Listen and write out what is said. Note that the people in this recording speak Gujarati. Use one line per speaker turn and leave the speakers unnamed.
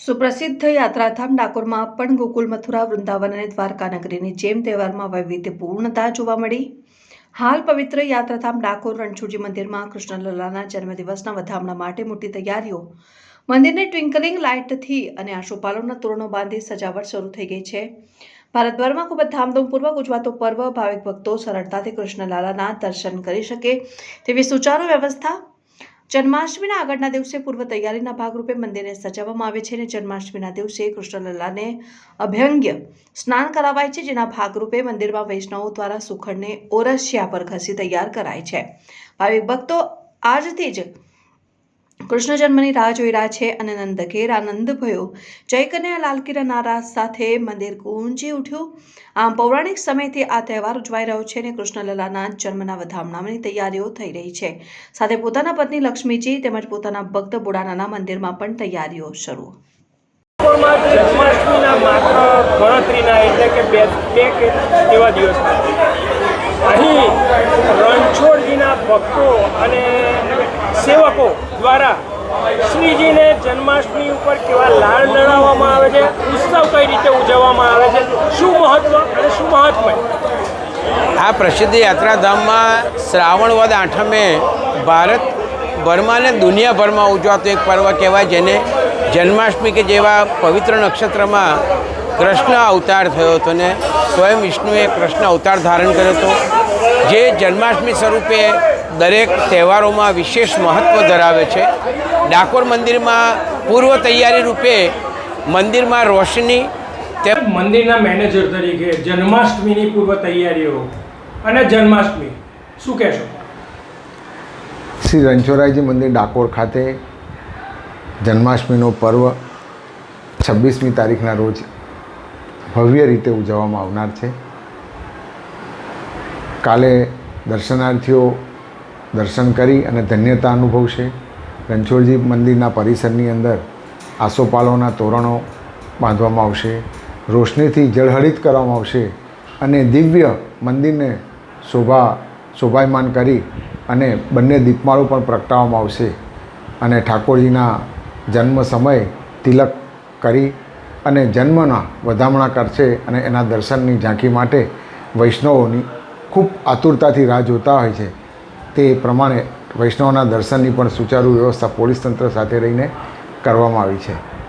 સુપ્રસિદ્ધ યાત્રાધામ ડાકોરમાં પણ ગોકુલ, મથુરા, વૃંદાવન અને દ્વારકા નગરીની જેમ તહેવારમાં વૈવિધ્યપૂર્ણતા જોવા મળી. હાલ પવિત્ર યાત્રાધામ ડાકોર રણછોડજી મંદિરમાં કૃષ્ણલલાના જન્મદિવસના વધામણા માટે મોટી તૈયારીઓ. મંદિરને ટ્વિંકલિંગ લાઇટથી અને આશોપાલવના તોરણો બાંધી સજાવટ શરૂ થઈ ગઈ છે. ભારતભરમાં ખૂબ જ ધામધૂમપૂર્વક ઉજવાતો પર્વ ભાવિક ભક્તો સરળતાથી કૃષ્ણલાલાના દર્શન કરી શકે તેવી સુચારુ વ્યવસ્થા જન્માષ્ટમીના આગળના દિવસે પૂર્વ તૈયારીના ભાગરૂપે મંદિરને સજાવવામાં આવે છે અને જન્માષ્ટમીના દિવસે કૃષ્ણલલ્લાને અભ્યંગ્ય સ્નાન કરાવાય છે, જેના ભાગરૂપે મંદિરમાં વૈષ્ણવો દ્વારા સુખડને ઓરસિયા પર ઘસી તૈયાર કરાય છે. ભાવિક ભક્તો આજથી જ કૃષ્ણ જન્મની રાહ જોઈ રહ્યા છે અને નંદઘેર આનંદ ભયો. જય કન્યા સાથે મંદિર ગુંજી ઉઠ્યું. આમ પૌરાણિક સમયથી આ તહેવાર ઉજવાઈ રહ્યો છે અને કૃષ્ણલલાના જન્મના વધામણાની તૈયારીઓ થઈ રહી છે. સાથે પોતાના પત્ની લક્ષ્મીજી તેમજ પોતાના ભક્ત બુડાનાના મંદિરમાં પણ તૈયારીઓ શરૂ.
જન્માષ્ટમીના ભક્તો અને દ્વારા શ્રીજીને જન્માષ્ટમી ઉપર કેવા લાળ લડાવવામાં આવે છે, ઉત્સવ કઈ રીતે ઉજવવામાં આવે છે, શું મહત્વ અને શું મહાત્મય?
આ પ્રસિદ્ધ યાત્રાધામમાં શ્રાવણ વદ આઠમે ભારતભરમાં ને દુનિયાભરમાં ઉજવાતો એક પર્વ કહેવાય, જેને જન્માષ્ટમી કે જેવા પવિત્ર નક્ષત્રમાં કૃષ્ણ અવતાર થયો હતો ને સ્વયં વિષ્ણુએ કૃષ્ણ અવતાર ધારણ કર્યો હતો. જે જન્માષ્ટમી સ્વરૂપે દરેક તહેવારોમાં વિશેષ મહત્ત્વ ધરાવે છે. ડાકોર મંદિરમાં પૂર્વ તૈયારી રૂપે મંદિરમાં રોશની તે
મંદિરના મેનેજર તરીકે જન્માષ્ટમીની પૂર્વ તૈયારીઓ અને જન્માષ્ટમી. શું કહેશો?
શ્રી રણછોડરાયજી મંદિર ડાકોર ખાતે જન્માષ્ટમીનો પર્વ છવ્વીસમી તારીખના રોજ ભવ્ય રીતે ઉજવવામાં આવનાર છે. કાલે દર્શનાર્થીઓ દર્શન કરી અને ધન્યતા અનુભવશે. રણછોડજી મંદિરના પરિસરની અંદર આસોપાલોના તોરણો બાંધવામાં આવશે. રોશનીથી જળહળિત કરવામાં આવશે અને દિવ્ય મંદિરને શોભા, શોભાયમાન કરી અને બંને દીપમાળો પણ પ્રગટાવવામાં આવશે. અને ઠાકોરજીના જન્મ સમયે તિલક કરી અને જન્મના વધામણા કરશે અને એના દર્શનની ઝાંખી માટે વૈષ્ણવોની ખૂબ આતુરતાથી રાહ જોતા હોય છે. તે પ્રમાણે વૈષ્ણવના દર્શનની પણ સુચારુ વ્યવસ્થા પોલીસ તંત્ર સાથે રહીને કરવામાં આવી છે.